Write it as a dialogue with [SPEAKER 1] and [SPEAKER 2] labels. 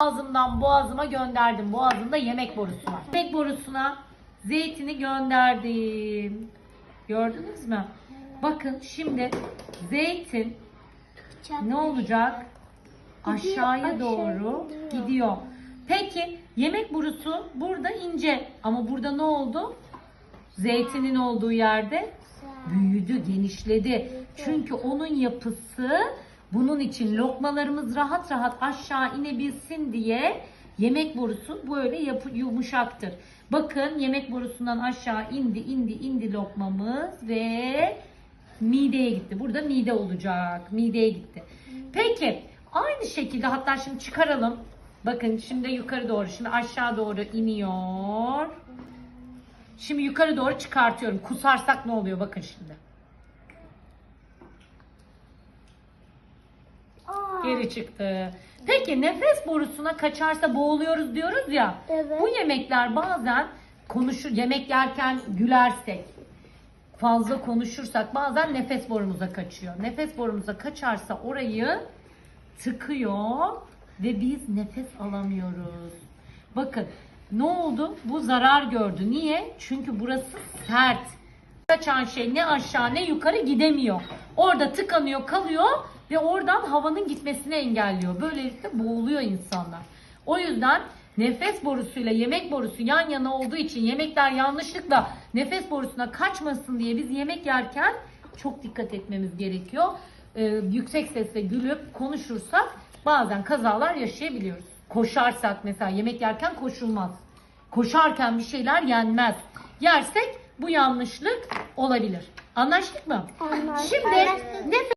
[SPEAKER 1] Ağzımdan boğazıma gönderdim. Boğazımda yemek borusu var. Yemek borusuna zeytini gönderdim. Gördünüz mü? Bakın şimdi zeytin ne olacak? Aşağıya
[SPEAKER 2] aşağı
[SPEAKER 1] doğru
[SPEAKER 2] gidiyor.
[SPEAKER 1] Peki yemek borusu burada ince ama burada ne oldu? Zeytinin olduğu yerde büyüdü, genişledi. Çünkü onun yapısı bunun için lokmalarımız rahat rahat aşağı inebilsin diye yemek borusu böyle yapı yumuşaktır. Bakın yemek borusundan aşağı indi, indi, indi lokmamız ve mideye gitti. Burada mide olacak. Mideye gitti. Peki aynı şekilde hatta şimdi çıkaralım. Bakın şimdi yukarı doğru, şimdi aşağı doğru iniyor. Şimdi yukarı doğru çıkartıyorum. Kusarsak ne oluyor bakın şimdi. Geri çıktı. Peki nefes borusuna kaçarsa boğuluyoruz diyoruz ya.
[SPEAKER 2] Evet.
[SPEAKER 1] Bu yemekler bazen konuşur yemek yerken gülersek fazla konuşursak bazen nefes borumuza kaçıyor. Nefes borumuza kaçarsa orayı tıkıyor ve biz nefes alamıyoruz. Bakın ne oldu? Bu zarar gördü. Niye? Çünkü burası sert. Kaçan şey ne aşağı ne yukarı gidemiyor. Orada tıkanıyor kalıyor ve oradan havanın gitmesini engelliyor. Böylelikle boğuluyor insanlar. O yüzden nefes borusuyla yemek borusu yan yana olduğu için yemekler yanlışlıkla nefes borusuna kaçmasın diye biz yemek yerken çok dikkat etmemiz gerekiyor. Ee, yüksek sesle gülüp konuşursak bazen kazalar yaşayabiliyoruz. Koşarsak mesela yemek yerken koşulmaz. Koşarken bir şeyler yenmez. Yersek bu yanlışlık olabilir. Anlaştık mı?
[SPEAKER 2] Anlaştık.
[SPEAKER 1] Şimdi nefes